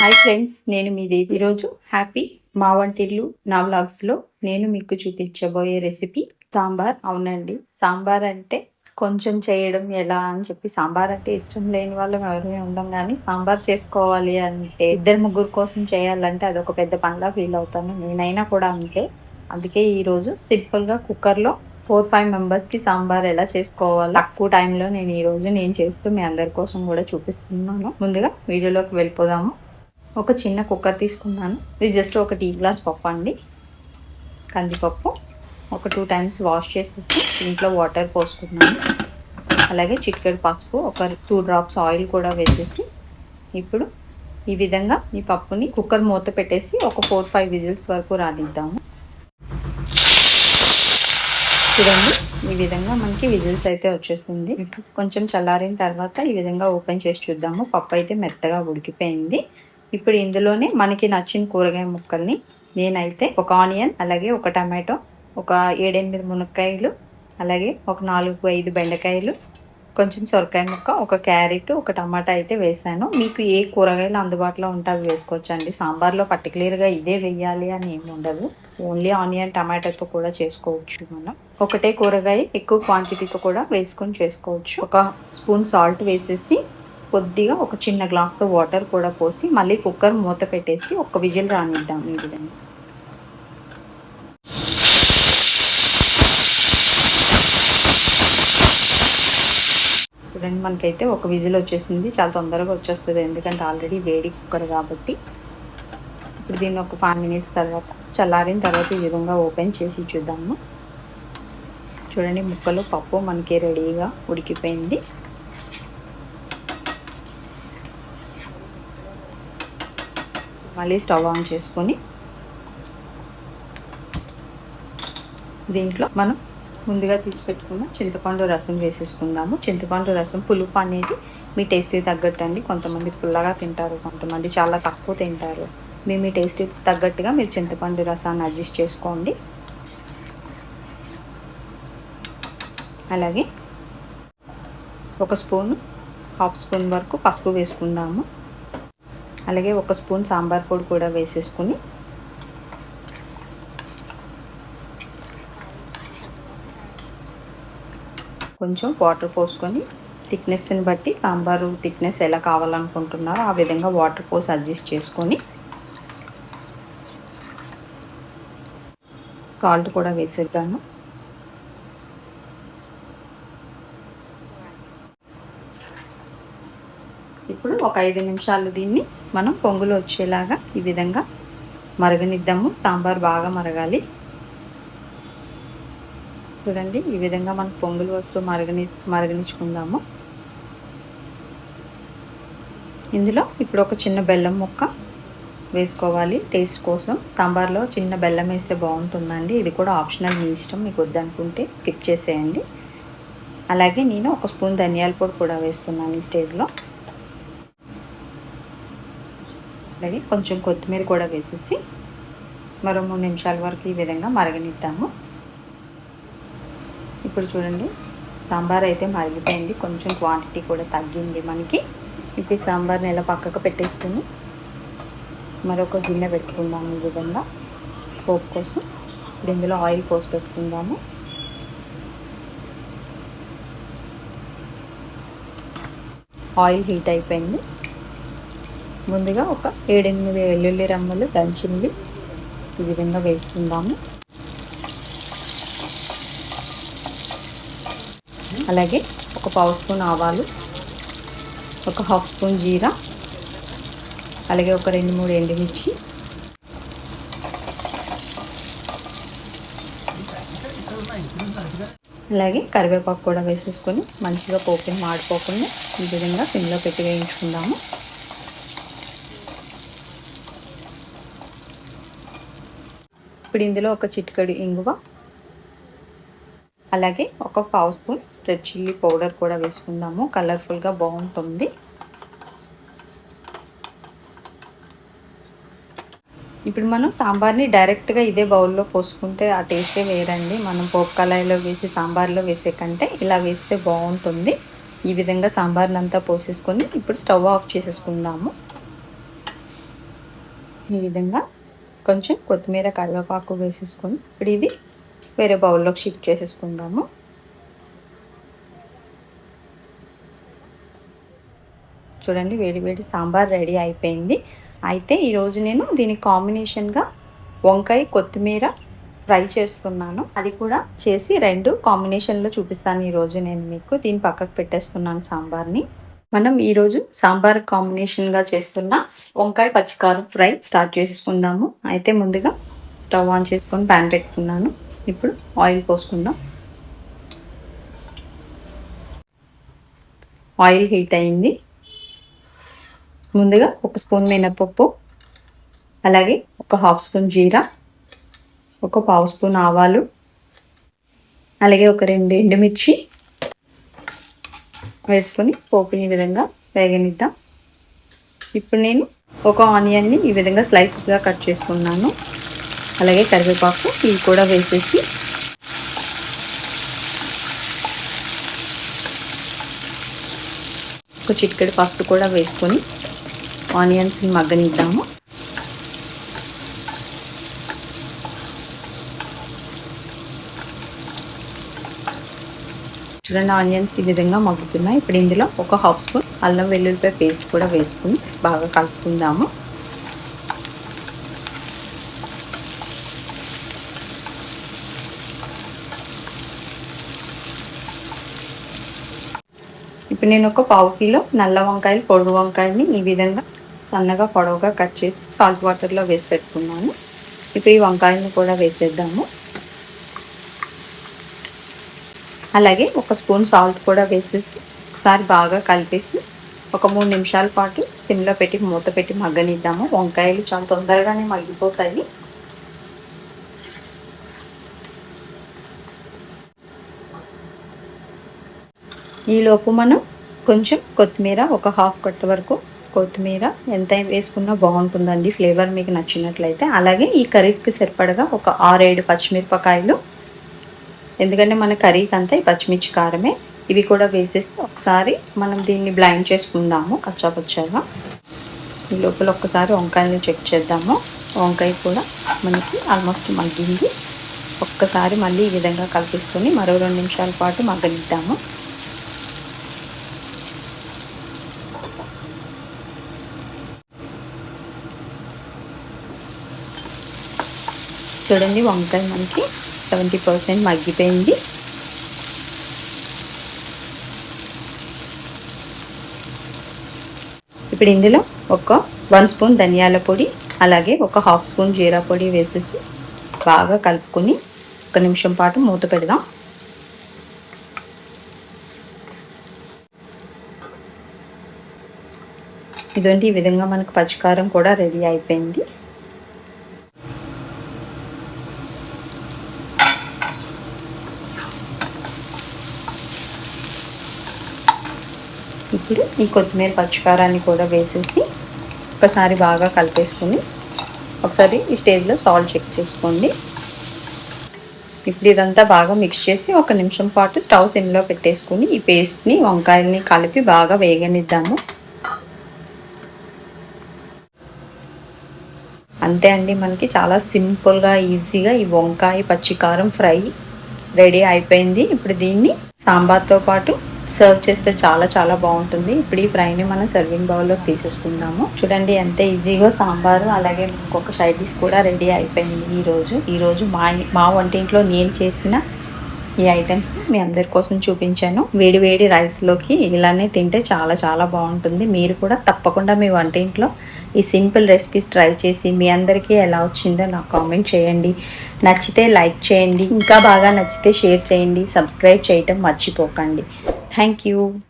Hi friends నేను మీ దేవి ఈరోజు happy మా వంటిల్లు నా వ్లాగ్స్లో నేను మీకు చూపించబోయే రెసిపీ సాంబార్. అవునండి సాంబార్ అంటే కొంచెం చేయడం ఎలా అని చెప్పి సాంబార్ అంటే ఇష్టం లేని వాళ్ళం ఎవరిని ఉండం కానీ సాంబార్ చేసుకోవాలి అంటే ఇద్దరు ముగ్గురు కోసం చేయాలంటే అదొక పెద్ద పనిలా ఫీల్ అవుతాను. నేనైనా కూడా అంతే. అందుకే ఈరోజు సింపుల్గా కుక్కర్లో ఫోర్ ఫైవ్ మెంబర్స్కి సాంబార్ ఎలా చేసుకోవాలి తక్కువ టైంలో నేను ఈరోజు నేను చేస్తూ మీ అందరి కోసం కూడా చూపిస్తున్నాను. ముందుగా వీడియోలోకి వెళ్ళిపోదాము. ఒక చిన్న కుక్కర్ తీసుకున్నాను. ఇది జస్ట్ ఒక టీ గ్లాస్ పప్పు అండి. కందిపప్పు ఒక టూ టైమ్స్ వాష్ చేసేసి ఇంట్లో వాటర్ పోసుకున్నాను. అలాగే చిటికెడు పసుపు ఒక టూ డ్రాప్స్ ఆయిల్ కూడా వేసేసి ఇప్పుడు ఈ విధంగా ఈ పప్పుని కుక్కర్ మూత పెట్టేసి ఒక ఫోర్ ఫైవ్ విజిల్స్ వరకు రానిద్దాము. చూడండి ఈ విధంగా మనకి విజిల్స్ అయితే వచ్చేసింది. కొంచెం చల్లారిన తర్వాత ఈ విధంగా ఓపెన్ చేసి చూద్దాము. పప్పు అయితే మెత్తగా ఉడికిపోయింది. ఇప్పుడు ఇందులోనే మనకి నచ్చిన కూరగాయ ముక్కల్ని నేనైతే ఒక ఆనియన్ అలాగే ఒక టమాటో ఒక ఏడెనిమిది మునక్కాయలు అలాగే ఒక నాలుగు ఐదు బెండకాయలు కొంచెం సొరకాయ ముక్క ఒక క్యారెట్ ఒక టమాటా అయితే వేసాను. మీకు ఏ కూరగాయలు అందుబాటులో ఉంటే అవి వేసుకోవచ్చు అండి సాంబార్లో పర్టికులర్గా ఇదే వేయాలి అని ఏమి ఉండదు. ఓన్లీ ఆనియన్ టమాటాతో కూడా చేసుకోవచ్చు మనం. ఒకటే కూరగాయ ఎక్కువ క్వాంటిటీతో కూడా వేసుకొని చేసుకోవచ్చు. ఒక స్పూన్ సాల్ట్ వేసేసి కొద్దిగా ఒక చిన్న గ్లాస్తో వాటర్ కూడా పోసి మళ్ళీ కుక్కర్ మూత పెట్టేసి ఒక విజిల్ రానిద్దాం ఈ చూడండి మనకైతే ఒక విజిల్ వచ్చేసింది. చాలా తొందరగా వచ్చేస్తుంది ఎందుకంటే ఆల్రెడీ వేడి కుక్కర్ కాబట్టి. ఇప్పుడు దీన్ని ఒక ఫైవ్ మినిట్స్ తర్వాత చల్లారిన తర్వాత ఈ విధంగా ఓపెన్ చేసి చూద్దాము. చూడండి ముక్కలు పప్పు మనకి రెడీగా ఉడికిపోయింది. మళ్ళీ స్టవ్ ఆన్ చేసుకొని దీంట్లో మనం ముందుగా తీసి పెట్టుకున్న చింతపండు రసం వేసేసుకుందాము. చింతపండు రసం పులుపు అనేది మీ టేస్ట్కి తగ్గట్టు అండి కొంతమంది పుల్లగా తింటారు కొంతమంది చాలా తక్కువ తింటారు. మీ మీ టేస్ట్కి తగ్గట్టుగా మీరు చింతపండు రసాన్ని అడ్జస్ట్ చేసుకోండి. అలాగే ఒక స్పూన్ హాఫ్ స్పూన్ వరకు పసుపు వేసుకుందాము. అలాగే ఒక స్పూన్ సాంబార్ పొడి కూడా వేసేసుకుని కొంచెం వాటర్ పోసుకొని థిక్నెస్ని బట్టి సాంబారు థిక్నెస్ ఎలా కావాలనుకుంటున్నారో ఆ విధంగా వాటర్ పోసి అడ్జస్ట్ చేసుకొని సాల్ట్ కూడా వేసేద్దాను ఇప్పుడు ఒక ఐదు నిమిషాలు దీన్ని మనం పొంగులు వచ్చేలాగా ఈ విధంగా మరగనిద్దాము. సాంబార్ బాగా మరగాలి. చూడండి ఈ విధంగా మనకు పొంగులు వస్తూ మరగని మరగనిచ్చుకుందాము. ఇందులో ఇప్పుడు ఒక చిన్న బెల్లం ముక్క వేసుకోవాలి. టేస్ట్ కోసం సాంబార్లో చిన్న బెల్లం వేస్తే బాగుంటుందండి. ఇది కూడా ఆప్షనల్ మీ ఇష్టం. మీకు వద్దనుకుంటే స్కిప్ చేసేయండి. అలాగే నేను ఒక స్పూన్ ధనియాల పొడి కూడా వేస్తున్నాను ఈ స్టేజ్లో. అలాగే కొంచెం కొత్తిమీర కూడా వేసేసి మరో మూడు నిమిషాల వరకు ఈ విధంగా మరగనిద్దాము. ఇప్పుడు చూడండి సాంబార్ అయితే మరిగిపోయింది. కొంచెం క్వాంటిటీ కూడా తగ్గింది మనకి. ఇప్పుడు ఈ సాంబార్ని ఎలా పక్కకు పెట్టేసుకుని మరొక గిన్నె పెట్టుకుందాము ఈ విధంగా. పోపు కోసం. ఇందులో ఆయిల్ పోసి పెట్టుకుందాము. ఆయిల్ హీట్ అయిపోయింది. ముందుగా ఒక ఏడెనిమిది వెల్లుల్లి రమ్మలు దంచినవి ఈ విధంగా వేసుకుందాము. అలాగే ఒక పావు స్పూన్ ఆవాలు ఒక హాఫ్ స్పూన్ జీరా అలాగే ఒక రెండు మూడు ఎండుమిర్చి. అలాగే కరివేపాకు కూడా వేసేసుకొని మంచిగా పోపుని మాడిపోకుండా ఈ విధంగా సిమ్లో పెట్టి వేయించుకుందాము. ఇప్పుడు ఇందులో ఒక చిటికడు ఇంగువ. అలాగే ఒక పావు స్పూన్ రెడ్ చిల్లీ పౌడర్ కూడా వేసుకుందాము. కలర్ఫుల్గా బాగుంటుంది. ఇప్పుడు మనం సాంబార్ని డైరెక్ట్గా ఇదే బౌల్లో పోసుకుంటే ఆ టేస్టే వేరండి. మనం పోపు కళాయిలో వేసి సాంబార్లో వేసే కంటే ఇలా వేస్తే బాగుంటుంది. ఈ విధంగా సాంబార్ని అంతా పోసేసుకొని ఇప్పుడు స్టవ్ ఆఫ్ చేసేసుకుందాము. ఈ విధంగా కొంచెం కొత్తిమీర కరివేపాకు వేసేసుకొని ఇప్పుడు ఇది వేరే బౌల్లోకి షిఫ్ట్ చేసేసుకుందాము. చూడండి వేడి వేడి సాంబార్ రెడీ అయిపోయింది. అయితే ఈరోజు నేను దీని కాంబినేషన్గా వంకాయ కొత్తిమీర ఫ్రై చేస్తున్నాను. అది కూడా చేసి రెండు కాంబినేషన్లో చూపిస్తాను ఈరోజు నేను మీకు. దీన్ని పక్కకు పెట్టేస్తున్నాను సాంబార్ని. మనం ఈరోజు సాంబార్ కాంబినేషన్గా చేస్తున్న వంకాయ పచ్చికారం ఫ్రై స్టార్ట్ చేసుకుందాము. అయితే ముందుగా స్టవ్ ఆన్ చేసుకొని ప్యాన్ పెట్టుకున్నాను. ఇప్పుడు ఆయిల్ పోసుకుందాం. ఆయిల్ హీట్ అయింది. ముందుగా ఒక స్పూన్ మినపప్పు అలాగే ఒక హాఫ్ స్పూన్ జీరా ఒక పావు స్పూన్ ఆవాలు అలాగే ఒక రెండు ఎండుమిర్చి వేసుకొని పోపుని ఈ విధంగా వేగనిద్దాం. ఇప్పుడు నేను ఒక ఆనియన్ని ఈ విధంగా స్లైసెస్గా కట్ చేసుకున్నాను. అలాగే కరివేపాకు ఇవి కూడా వేసేసి ఒక చిటికెడు పసుపు కూడా వేసుకొని ఆనియన్స్ని మగ్గనిద్దాము. చూడండి ఆనియన్స్ ఈ విధంగా మగ్గుతున్నాయి. ఇప్పుడు ఇందులో ఒక హాఫ్ స్పూన్ అల్లం వెల్లుల్లిపాయ పేస్ట్ కూడా వేసుకుని బాగా కలుపుకుందాము. ఇప్పుడు నేను ఒక పావు కిలో నల్ల వంకాయలు పొడుగు వంకాయని ఈ విధంగా సన్నగా పొడవుగా కట్ చేసి సాల్ట్ వాటర్లో వేసి పెట్టుకున్నాను. ఇప్పుడు ఈ వంకాయలను కూడా వేసేద్దాము. అలాగే ఒక స్పూన్ సాల్ట్ కూడా వేసేసి ఒకసారి బాగా కలిపేసి ఒక మూడు నిమిషాల పాటు సిమ్లో పెట్టి మూత పెట్టి మగ్గనిద్దాము. వంకాయలు చాలా తొందరగానే మగ్గిపోతాయి. ఈలోపు మనం కొంచెం కొత్తిమీర ఒక హాఫ్ కట్ వరకు కొత్తిమీర ఎంత వేసుకున్నా బాగుంటుందండి. ఫ్లేవర్ మీకు నచ్చినట్లయితే. అలాగే ఈ కర్రీకి సరిపడగా ఒక ఆరేడు పచ్చిమిరపకాయలు ఎందుకంటే మన కర్రీకి అంతా ఈ పచ్చిమిర్చి కారమే. ఇవి కూడా వేసేసి ఒకసారి మనం దీన్ని బ్లైండ్ చేసుకుందాము. కచ్చాపచ్చాగా ఈ లోపల ఒక్కసారి వంకాయలు చెక్ చేద్దాము. వంకాయ కూడా మనకి ఆల్మోస్ట్ మగ్గింది. ఒక్కసారి మళ్ళీ ఈ విధంగా కలిపిస్తుంది మరో రెండు నిమిషాల పాటు మగ్గనిద్దాము. చూడండి వంకాయ మనకి సెవెంటీ పర్సెంట్ మగ్గిపోయింది. ఇప్పుడు ఇందులో ఒక వన్ స్పూన్ ధనియాల పొడి అలాగే ఒక హాఫ్ స్పూన్ జీరా పొడి వేసేసి బాగా కలుపుకొని ఒక నిమిషం పాటు మూత పెడదాం. ఇదంటే ఈ విధంగా మనకు పచ్చికారం కూడా రెడీ అయిపోయింది. ఇప్పుడు ఈ కొత్తిమీర పచ్చికారాన్ని కూడా వేసేసి ఒకసారి బాగా కలిపేసుకొని ఒకసారి ఈ స్టేజ్లో సాల్ట్ చెక్ చేసుకోండి. ఇప్పుడు ఇదంతా బాగా మిక్స్ చేసి ఒక నిమిషం పాటు స్టవ్ సిమ్లో పెట్టేసుకుని ఈ పేస్ట్ని వంకాయల్ని కలిపి బాగా వేగనిద్దాము. అంతే అండి మనకి చాలా సింపుల్గా ఈజీగా ఈ వంకాయ పచ్చికారం ఫ్రై రెడీ అయిపోయింది. ఇప్పుడు దీన్ని సాంబార్తో పాటు సర్వ్ చేస్తే చాలా చాలా బాగుంటుంది. ఇప్పుడు ఈ ఫ్రైని మనం సర్వింగ్ బౌల్లో తీసేసుకుందాము. చూడండి ఎంత ఈజీగా సాంబారు అలాగే ఇంకొక సైడ్ డిష్ కూడా రెడీ అయిపోయింది ఈరోజు ఈరోజు మా మా వంటింట్లో నేను చేసిన ఈ ఐటమ్స్ మీ అందరి కోసం చూపించాను. వేడి వేడి రైస్లోకి ఇలానే తింటే చాలా చాలా బాగుంటుంది. మీరు కూడా తప్పకుండా మీ వంటింట్లో ఈ సింపుల్ రెసిపీస్ ట్రై చేసి మీ అందరికీ ఎలా వచ్చిందో నాకు కామెంట్ చేయండి. నచ్చితే లైక్ చేయండి. ఇంకా బాగా నచ్చితే షేర్ చేయండి. సబ్స్క్రైబ్ చేయటం మర్చిపోకండి. thank you.